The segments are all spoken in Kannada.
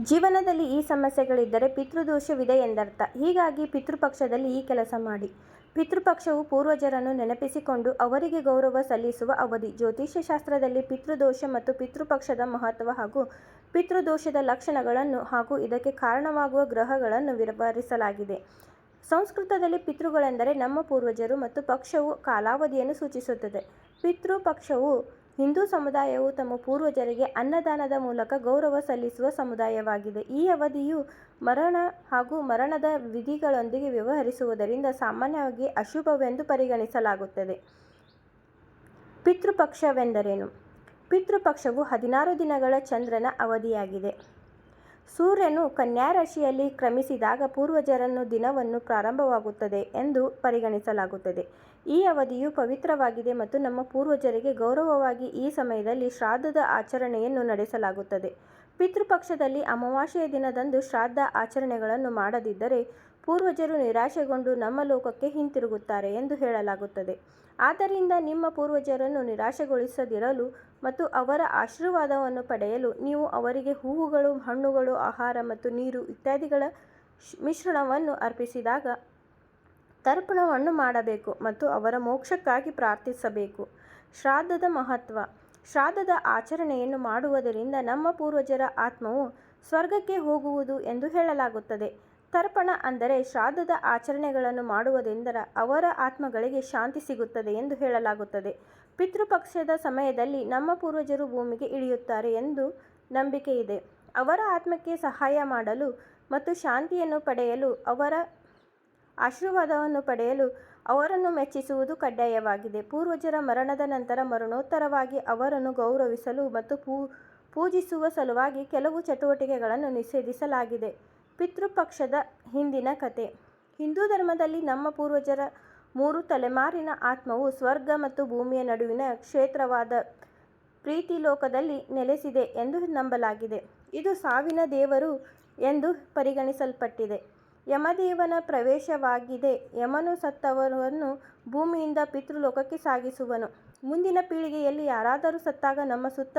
ಜೀವನದಲ್ಲಿ ಈ ಸಮಸ್ಯೆಗಳಿದ್ದರೆ ಪಿತೃದೋಷವಿದೆ ಎಂದರ್ಥ. ಹೀಗಾಗಿ ಪಿತೃಪಕ್ಷದಲ್ಲಿ ಈ ಕೆಲಸ ಮಾಡಿ. ಪಿತೃಪಕ್ಷವು ಪೂರ್ವಜರನ್ನು ನೆನಪಿಸಿಕೊಂಡು ಅವರಿಗೆ ಗೌರವ ಸಲ್ಲಿಸುವ ಅವಧಿ. ಜ್ಯೋತಿಷ್ಯ ಶಾಸ್ತ್ರದಲ್ಲಿ ಪಿತೃದೋಷ ಮತ್ತು ಪಿತೃಪಕ್ಷದ ಮಹತ್ವ ಹಾಗೂ ಪಿತೃದೋಷದ ಲಕ್ಷಣಗಳನ್ನು ಹಾಗೂ ಇದಕ್ಕೆ ಕಾರಣವಾಗುವ ಗ್ರಹಗಳನ್ನು ವಿವರಿಸಲಾಗಿದೆ. ಸಂಸ್ಕೃತದಲ್ಲಿ ಪಿತೃಗಳೆಂದರೆ ನಮ್ಮ ಪೂರ್ವಜರು ಮತ್ತು ಪಕ್ಷವು ಕಾಲಾವಧಿಯನ್ನು ಸೂಚಿಸುತ್ತದೆ. ಪಿತೃ ಪಕ್ಷವು ಹಿಂದೂ ಸಮುದಾಯವು ತಮ್ಮ ಪೂರ್ವಜರಿಗೆ ಅನ್ನದಾನದ ಮೂಲಕ ಗೌರವ ಸಲ್ಲಿಸುವ ಸಮುದಾಯವಾಗಿದೆ. ಈ ಅವಧಿಯು ಮರಣ ಹಾಗೂ ಮರಣದ ವಿಧಿಗಳೊಂದಿಗೆ ವ್ಯವಹರಿಸುವುದರಿಂದ ಸಾಮಾನ್ಯವಾಗಿ ಅಶುಭವೆಂದು ಪರಿಗಣಿಸಲಾಗುತ್ತದೆ. ಪಿತೃಪಕ್ಷವೆಂದರೇನು? ಪಿತೃಪಕ್ಷವು ಹದಿನಾರು ದಿನಗಳ ಚಂದ್ರನ ಅವಧಿಯಾಗಿದೆ. ಸೂರ್ಯನು ಕನ್ಯಾ ರಾಶಿಯಲ್ಲಿ ಕ್ರಮಿಸಿದಾಗ ಪೂರ್ವಜರನ್ನು ದಿನವನ್ನು ಪ್ರಾರಂಭವಾಗುತ್ತದೆ ಎಂದು ಪರಿಗಣಿಸಲಾಗುತ್ತದೆ. ಈ ಅವಧಿಯು ಪವಿತ್ರವಾಗಿದೆ ಮತ್ತು ನಮ್ಮ ಪೂರ್ವಜರಿಗೆ ಗೌರವವಾಗಿ ಈ ಸಮಯದಲ್ಲಿ ಶ್ರಾದ್ದದ ಆಚರಣೆಯನ್ನು ನಡೆಸಲಾಗುತ್ತದೆ. ಪಿತೃಪಕ್ಷದಲ್ಲಿ ಅಮಾವಾಸ್ಯೆಯ ದಿನದಂದು ಶ್ರಾದ್ದ ಆಚರಣೆಗಳನ್ನು ಮಾಡದಿದ್ದರೆ ಪೂರ್ವಜರು ನಿರಾಶೆಗೊಂಡು ನಮ್ಮ ಲೋಕಕ್ಕೆ ಹಿಂತಿರುಗುತ್ತಾರೆ ಎಂದು ಹೇಳಲಾಗುತ್ತದೆ. ಆದ್ದರಿಂದ ನಿಮ್ಮ ಪೂರ್ವಜರನ್ನು ನಿರಾಶೆಗೊಳಿಸದಿರಲು ಮತ್ತು ಅವರ ಆಶೀರ್ವಾದವನ್ನು ಪಡೆಯಲು ನೀವು ಅವರಿಗೆ ಹೂವುಗಳು, ಹಣ್ಣುಗಳು, ಆಹಾರ ಮತ್ತು ನೀರು ಇತ್ಯಾದಿಗಳ ಮಿಶ್ರಣವನ್ನು ಅರ್ಪಿಸಿದಾಗ ತರ್ಪಣವನ್ನು ಮಾಡಬೇಕು ಮತ್ತು ಅವರ ಮೋಕ್ಷಕ್ಕಾಗಿ ಪ್ರಾರ್ಥಿಸಬೇಕು. ಶ್ರಾದ್ದದ ಮಹತ್ವ ಶ್ರಾದ್ದದ ಆಚರಣೆಯನ್ನು ಮಾಡುವುದರಿಂದ ನಮ್ಮ ಪೂರ್ವಜರ ಆತ್ಮವು ಸ್ವರ್ಗಕ್ಕೆ ಹೋಗುವುದು ಎಂದು ಹೇಳಲಾಗುತ್ತದೆ. ತರ್ಪಣ ಅಂದರೆ ಶ್ರಾದ್ದದ ಆಚರಣೆಗಳನ್ನು ಮಾಡುವುದರಿಂದ ಅವರ ಆತ್ಮಗಳಿಗೆ ಶಾಂತಿ ಸಿಗುತ್ತದೆ ಎಂದು ಹೇಳಲಾಗುತ್ತದೆ. ಪಿತೃಪಕ್ಷದ ಸಮಯದಲ್ಲಿ ನಮ್ಮ ಪೂರ್ವಜರು ಭೂಮಿಗೆ ಇಳಿಯುತ್ತಾರೆ ಎಂದು ನಂಬಿಕೆ ಇದೆ. ಅವರ ಆತ್ಮಕ್ಕೆ ಸಹಾಯ ಮಾಡಲು ಮತ್ತು ಶಾಂತಿಯನ್ನು ಪಡೆಯಲು, ಅವರ ಆಶೀರ್ವಾದವನ್ನು ಪಡೆಯಲು ಅವರನ್ನು ಮೆಚ್ಚಿಸುವುದು ಕಡ್ಡಾಯವಾಗಿದೆ. ಪೂರ್ವಜರ ಮರಣದ ನಂತರ ಮರಣೋತ್ತರವಾಗಿ ಅವರನ್ನು ಗೌರವಿಸಲು ಮತ್ತು ಪೂಜಿಸುವ ಸಲುವಾಗಿ ಕೆಲವು ಚಟುವಟಿಕೆಗಳನ್ನು ನಿಷೇಧಿಸಲಾಗಿದೆ. ಪಿತೃಪಕ್ಷದ ಹಿಂದಿನ ಕತೆ ಹಿಂದೂ ಧರ್ಮದಲ್ಲಿ ನಮ್ಮ ಪೂರ್ವಜರ ಮೂರು ತಲೆಮಾರಿನ ಆತ್ಮವು ಸ್ವರ್ಗ ಮತ್ತು ಭೂಮಿಯ ನಡುವಿನ ಕ್ಷೇತ್ರವಾದ ಪ್ರೀತಿ ಲೋಕದಲ್ಲಿ ನೆಲೆಸಿದೆ ಎಂದು ನಂಬಲಾಗಿದೆ. ಇದು ಸಾವಿನ ದೇವರು ಎಂದು ಪರಿಗಣಿಸಲ್ಪಟ್ಟಿದೆ. ಯಮದೇವನ ಪ್ರವೇಶವಾಗಿದೆ. ಯಮನು ಸತ್ತವರನ್ನು ಭೂಮಿಯಿಂದ ಪಿತೃಲೋಕಕ್ಕೆ ಸಾಗಿಸುವನು. ಮುಂದಿನ ಪೀಳಿಗೆಯಲ್ಲಿ ಯಾರಾದರೂ ಸತ್ತಾಗ ನಮ್ಮ ಸುತ್ತ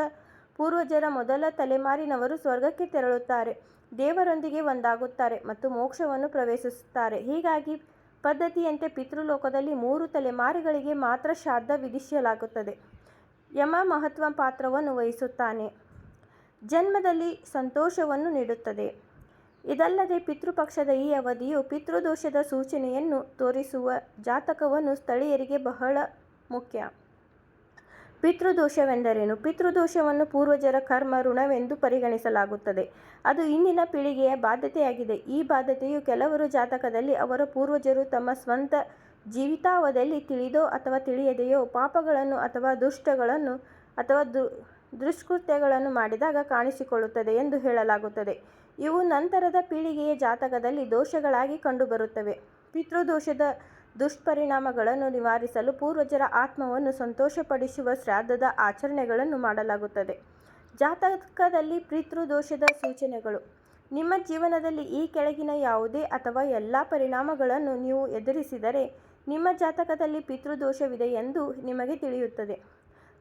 ಪೂರ್ವಜರ ಮೊದಲ ತಲೆಮಾರಿನವರು ಸ್ವರ್ಗಕ್ಕೆ ತೆರಳುತ್ತಾರೆ, ದೇವರೊಂದಿಗೆ ಒಂದಾಗುತ್ತಾರೆ ಮತ್ತು ಮೋಕ್ಷವನ್ನು ಪ್ರವೇಶಿಸುತ್ತಾರೆ. ಹೀಗಾಗಿ ಪದ್ಧತಿಯಂತೆ ಪಿತೃಲೋಕದಲ್ಲಿ ಮೂರು ತಲೆಮಾರುಗಳಿಗೆ ಮಾತ್ರ ಶ್ರಾದ್ದ ವಿಧಿಸಲಾಗುತ್ತದೆ. ಯಮ ಮಹತ್ವ ಪಾತ್ರವನ್ನು ವಹಿಸುತ್ತಾನೆ, ಜನ್ಮದಲ್ಲಿ ಸಂತೋಷವನ್ನು ನೀಡುತ್ತದೆ. ಇದಲ್ಲದೆ ಪಿತೃಪಕ್ಷದ ಈ ಅವಧಿಯು ಪಿತೃದೋಷದ ಸೂಚನೆಯನ್ನು ತೋರಿಸುವ ಜಾತಕವನ್ನು ಸ್ಥಳೀಯರಿಗೆ ಬಹಳ ಮುಖ್ಯ. ಪಿತೃದೋಷವೆಂದರೇನು? ಪಿತೃದೋಷವನ್ನು ಪೂರ್ವಜರ ಕರ್ಮ, ಋಣವೆಂದು ಪರಿಗಣಿಸಲಾಗುತ್ತದೆ. ಅದು ಇಂದಿನ ಪೀಳಿಗೆಯ ಬಾಧ್ಯತೆಯಾಗಿದೆ. ಈ ಬಾಧ್ಯತೆಯು ಕೆಲವರು ಜಾತಕದಲ್ಲಿ ಅವರ ಪೂರ್ವಜರು ತಮ್ಮ ಸ್ವಂತ ಜೀವಿತಾವಧಿಯಲ್ಲಿ ತಿಳಿದೋ ಅಥವಾ ತಿಳಿಯದೆಯೋ ಪಾಪಗಳನ್ನು ಅಥವಾ ದುಷ್ಟಗಳನ್ನು ಅಥವಾ ದುಷ್ಕೃತ್ಯಗಳನ್ನು ಮಾಡಿದಾಗ ಕಾಣಿಸಿಕೊಳ್ಳುತ್ತದೆ ಎಂದು ಹೇಳಲಾಗುತ್ತದೆ. ಇವು ನಂತರದ ಪೀಳಿಗೆಯ ಜಾತಕದಲ್ಲಿ ದೋಷಗಳಾಗಿ ಕಂಡುಬರುತ್ತವೆ. ಪಿತೃದೋಷದ ದುಷ್ಪರಿಣಾಮಗಳನ್ನು ನಿವಾರಿಸಲು ಪೂರ್ವಜರ ಆತ್ಮವನ್ನು ಸಂತೋಷಪಡಿಸುವ ಶ್ರಾದ್ದದ ಆಚರಣೆಗಳನ್ನು ಮಾಡಲಾಗುತ್ತದೆ. ಜಾತಕದಲ್ಲಿ ಪಿತೃದೋಷದ ಸೂಚನೆಗಳು ನಿಮ್ಮ ಜೀವನದಲ್ಲಿ ಈ ಕೆಳಗಿನ ಯಾವುದೇ ಅಥವಾ ಎಲ್ಲ ಪರಿಣಾಮಗಳನ್ನು ನೀವು ಎದುರಿಸಿದರೆ ನಿಮ್ಮ ಜಾತಕದಲ್ಲಿ ಪಿತೃದೋಷವಿದೆ ಎಂದು ನಿಮಗೆ ತಿಳಿಯುತ್ತದೆ.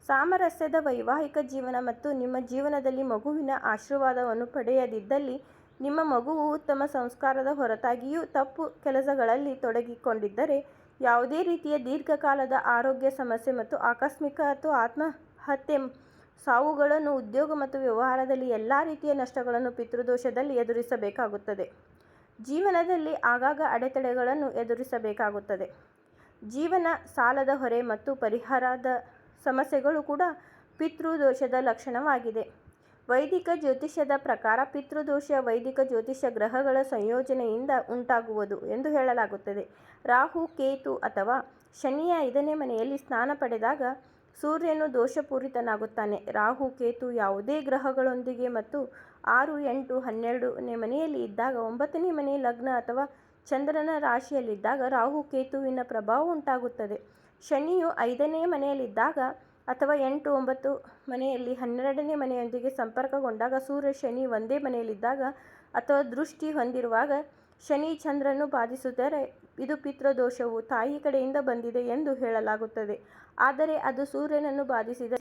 ಸಾಮರಸ್ಯದ ವೈವಾಹಿಕ ಜೀವನ ಮತ್ತು ನಿಮ್ಮ ಜೀವನದಲ್ಲಿ ಮಗುವಿನ ಆಶೀರ್ವಾದವನ್ನು ಪಡೆಯದಿದ್ದಲ್ಲಿ ನಿಮ್ಮ ಮಗುವು ಉತ್ತಮ ಸಂಸ್ಕಾರದ ಹೊರತಾಗಿಯೂ ತಪ್ಪು ಕೆಲಸಗಳಲ್ಲಿ ತೊಡಗಿಕೊಂಡಿದ್ದರೆ ಯಾವುದೇ ರೀತಿಯ ದೀರ್ಘಕಾಲದ ಆರೋಗ್ಯ ಸಮಸ್ಯೆ ಮತ್ತು ಆಕಸ್ಮಿಕ ಅಥವಾ ಆತ್ಮಹತ್ಯೆ ಸಾವುಗಳನ್ನು ಉದ್ಯೋಗ ಮತ್ತು ವ್ಯವಹಾರದಲ್ಲಿ ಎಲ್ಲ ರೀತಿಯ ನಷ್ಟಗಳನ್ನು ಪಿತೃದೋಷದಲ್ಲಿ ಎದುರಿಸಬೇಕಾಗುತ್ತದೆ. ಜೀವನದಲ್ಲಿ ಆಗಾಗ ಅಡೆತಡೆಗಳನ್ನು ಎದುರಿಸಬೇಕಾಗುತ್ತದೆ. ಜೀವನ ಸಾಲದ ಹೊರೆ ಮತ್ತು ಪರಿಹಾರದ ಸಮಸ್ಯೆಗಳು ಕೂಡ ಪಿತೃದೋಷದ ಲಕ್ಷಣವಾಗಿದೆ. ವೈದಿಕ ಜ್ಯೋತಿಷ್ಯದ ಪ್ರಕಾರ ಪಿತೃದೋಷ ವೈದಿಕ ಜ್ಯೋತಿಷ್ಯ ಗ್ರಹಗಳ ಸಂಯೋಜನೆಯಿಂದ ಉಂಟಾಗುವುದು ಎಂದು ಹೇಳಲಾಗುತ್ತದೆ. ರಾಹು, ಕೇತು ಅಥವಾ ಶನಿಯ ಐದನೇ ಮನೆಯಲ್ಲಿ ಸ್ನಾನ ಪಡೆದಾಗ ಸೂರ್ಯನು ದೋಷಪೂರಿತನಾಗುತ್ತಾನೆ. ರಾಹು, ಕೇತು ಯಾವುದೇ ಗ್ರಹಗಳೊಂದಿಗೆ ಮತ್ತು ಆರು, ಎಂಟು, ಹನ್ನೆರಡನೇ ಮನೆಯಲ್ಲಿ ಇದ್ದಾಗ ಒಂಬತ್ತನೇ ಮನೆ, ಲಗ್ನ ಅಥವಾ ಚಂದ್ರನ ರಾಶಿಯಲ್ಲಿದ್ದಾಗ ರಾಹು, ಕೇತುವಿನ ಪ್ರಭಾವ ಉಂಟಾಗುತ್ತದೆ. ಶನಿಯು ಐದನೇ ಮನೆಯಲ್ಲಿದ್ದಾಗ ಅಥವಾ ಎಂಟು, ಒಂಬತ್ತು ಮನೆಯಲ್ಲಿ ಹನ್ನೆರಡನೇ ಮನೆಯೊಂದಿಗೆ ಸಂಪರ್ಕಗೊಂಡಾಗ ಸೂರ್ಯ, ಶನಿ ಒಂದೇ ಮನೆಯಲ್ಲಿದ್ದಾಗ ಅಥವಾ ದೃಷ್ಟಿ ಹೊಂದಿರುವಾಗ ಶನಿ ಚಂದ್ರನನ್ನು ಬಾಧಿಸಿದರೆ ಇದು ಪಿತೃದೋಷವು ತಾಯಿ ಕಡೆಯಿಂದ ಬಂದಿದೆ ಎಂದು ಹೇಳಲಾಗುತ್ತದೆ. ಆದರೆ ಅದು ಸೂರ್ಯನನ್ನು ಬಾಧಿಸಿದರೆ